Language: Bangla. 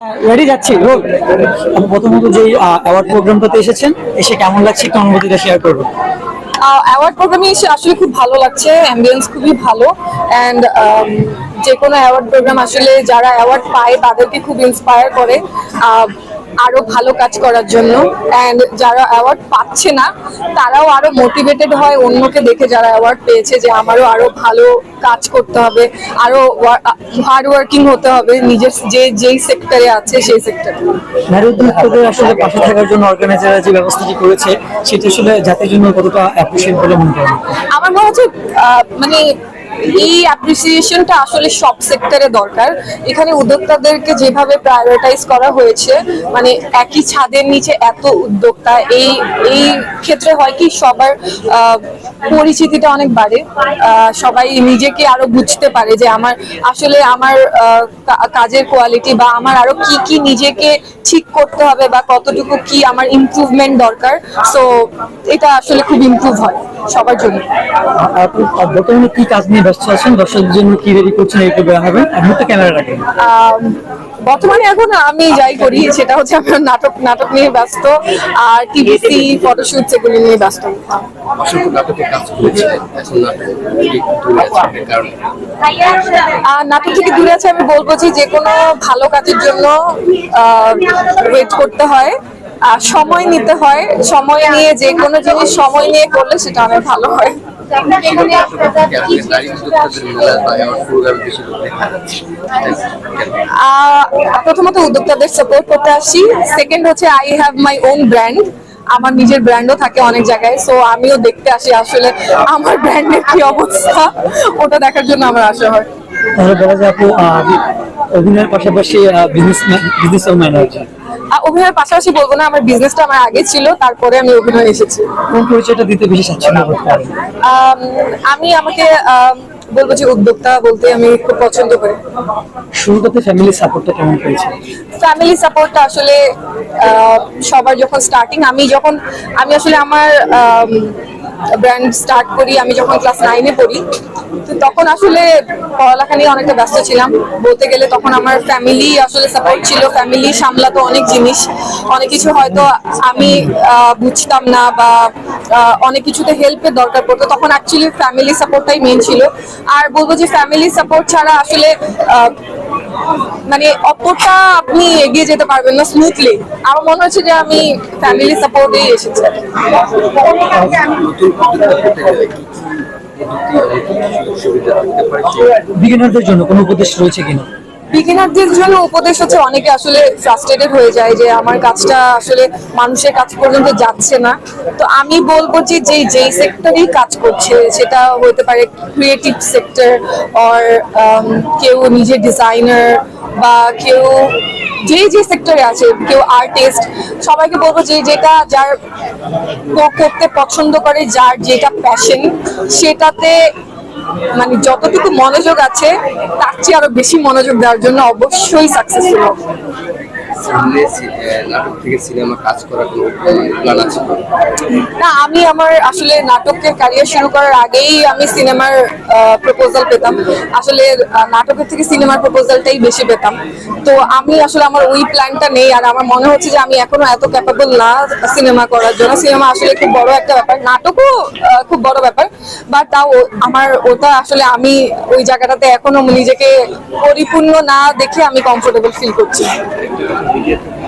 রেডি যাচ্ছি রোল প্রথমত যে অ্যাওয়ার্ড প্রোগ্রামটাতে এসেছেন এসে কেমন লাগছে একটু অনুভূতিটা শেয়ার করবেন? অ্যাওয়ার্ড প্রোগ্রামে এসে আসলে খুব ভালো লাগছে অ্যাম্বিয়েন্স খুবই ভালো অ্যান্ড যে কোনো অ্যাওয়ার্ড প্রোগ্রাম আসলে যারা অ্যাওয়ার্ড পায় তাদেরকে খুব ইন্সপায়ার করে। আহ, আরও ভালো কাজ করার জন্য। অ্যান্ড যারা অ্যাওয়ার্ড পাচ্ছে না তারাও আরও মোটিভেটেড হয় অন্যকে দেখে যারা অ্যাওয়ার্ড পেয়েছে যে আমারও আরও ভালো কাজ করতে হবে আরও হার্ড ওয়ার্কিং হতে হবে নিজের যে যেই সেক্টরে আছে সেই সেক্টরে নারী উদ্যোক্তাদের আসলে পাশে থাকার জন্য অর্গানাইজাররা যে ব্যবস্থাটি করেছে সেটা আসলে জাতির জন্য কতটা অ্যাপ্রিসিয়েট বলে মনে করেন? আমার মনে হচ্ছে মানে এই অ্যাপ্রিসিয়েশনটা আসলে সব সেক্টরে দরকার। এখানে উদ্যোক্তাদেরকে যেভাবে প্রায়োরিটাইজ করা হয়েছে মানে একই ছাদের নিচে এত উদ্যোক্তা, এই এই ক্ষেত্রে হয় কি সবার পরিচিতিটা অনেক বাড়ে। সবাই নিজেকে আরও বুঝতে পারে যে আমার, আসলে আমার কাজের কোয়ালিটি বা আমার আরও কি কি নিজেকে ঠিক করতে হবে বা কতটুকু কি আমার ইমপ্রুভমেন্ট দরকার। সো এটা আসলে খুব ইমপ্রুভ হয় সবার জন্য। কি কাজ নিয়ে ব্যস্ত আছেন দর্শকদের জন্য কি রেডি করছেন একটু হবেন এক মুহূর্তে ক্যামেরা রাখেন। বর্তমানে এখন আমি যাই করি সেটা হচ্ছে আমার নাটক নাটক নিয়ে ব্যস্ত আর টিভিসি ফটোশুট সেগুলো নিয়ে ব্যস্ত। অসংখ্য নাটকে কাজ করেছে এখন নাটক দূরে আছে কারণে। আর নাটক থেকে দূরে আছে আমি বলব যে যে কোনো ভালো কাজের জন্য ওয়েট করতে হয় আর সময় নিতে হয়। সময় নিয়ে যে কোনো জিনিস সময় নিয়ে করলে সেটা অনেক ভালো হয়। প্রথমত উদ্যোক্তাদের সাপোর্ট করতে আসি। সেকেন্ড হচ্ছে I have my own brand আমার নিজের ব্র্যান্ডও থাকে অনেক জায়গায় সো আমিও দেখতে আসি আসলে আমার ব্র্যান্ডের কি অবস্থা। ওটা দেখার জন্য আমার আসা হয়। অভিনয়ের পাশাপাশি বিজনেস বিজনেস আর অভিনয়ের পাশাপাশি বলব না আমার বিজনেসটা আমার আগে ছিল তারপরে আমি অভিনয় এসেছি। কোন পরিচয়টা দিতে বেশি স্বাচ্ছন্দ্য বোধ করেন? আমি আমাকে বলব যে উদ্যোক্তা বলতে আমি খুব পছন্দ করি। শুরু করতে ফ্যামিলি সাপোর্টটা কেমন পেয়েছে ফ্যামিলি সাপোর্টটা আসলে সবার যখন স্টার্টিং আমি যখন আমি আসলে আমার ব্র্যান্ড স্টার্ট করি, আমি যখন ক্লাস নাইনে পড়ি, তো তখন আসলে পড়ালেখা নিয়ে অনেকটা ব্যস্ত ছিলাম। বলতে গেলে তখন আমার ফ্যামিলি আসলে সাপোর্ট ছিল ফ্যামিলি সামলাতো অনেক জিনিস। অনেক কিছু হয়তো আমি বুঝতাম না বা অনেক কিছুতে হেল্পের দরকার পড়তো। তখন অ্যাকচুয়ালি ফ্যামিলি সাপোর্টটাই মেন ছিল। আর বলব যে ফ্যামিলি সাপোর্ট ছাড়া আসলে মানে অতটা আপনি এগিয়ে যেতে পারবেন না স্মুথলি আমার মনে হচ্ছে যে আমি ফ্যামিলি সাপোর্টেই এসেছি। বিগিনারদের জন্য কোনো উপদেশ রয়েছে কিনা? বিগিনারদের জন্য উপদেশ হচ্ছে অনেকে আসলে ফ্রাস্ট্রেটেড হয়ে যায় যে আমার কাজটা আসলে মানুষের কাছ পর্যন্ত যাচ্ছে না। তো আমি বলব যে যে যেই সেক্টরেই কাজ করছে, সেটা হতে পারে ক্রিয়েটিভ সেক্টর অর কেউ নিজে ডিজাইনার বা কেউ যে যে সেক্টরে আছে, কেউ আর্টিস্ট সবাইকে বলব যে যেটা যার করতে পছন্দ করে, যার যেটা প্যাশন সেটাতে মানে যতটুকু মনোযোগ আছে তার চেয়ে আরও বেশি মনোযোগ দেওয়ার জন্য অবশ্যই সাকসেসফুল হবে। না, আমি আমার আসলে নাটকের ক্যারিয়ার শুরু করার আগেই আমি সিনেমার প্রপোজাল পেতাম। আসলে নাটকের থেকে সিনেমার প্রপোজালটাই বেশি পেতাম। তো আমি আসলে আমার ওই প্ল্যানটা নেই, আর আমার মনে হচ্ছে যে আমি এখনও এত ক্যাপাবল না সিনেমা করার জন্য। সিনেমা আসলে খুব বড় একটা ব্যাপার। নাটকও খুব বড় ব্যাপার। বাট তাও আমার ওটা আসলে আমি ওই জায়গাটাতে এখনও নিজেকে পরিপূর্ণ না দেখে আমি কমফোর্টেবল ফিল করছি। приедет.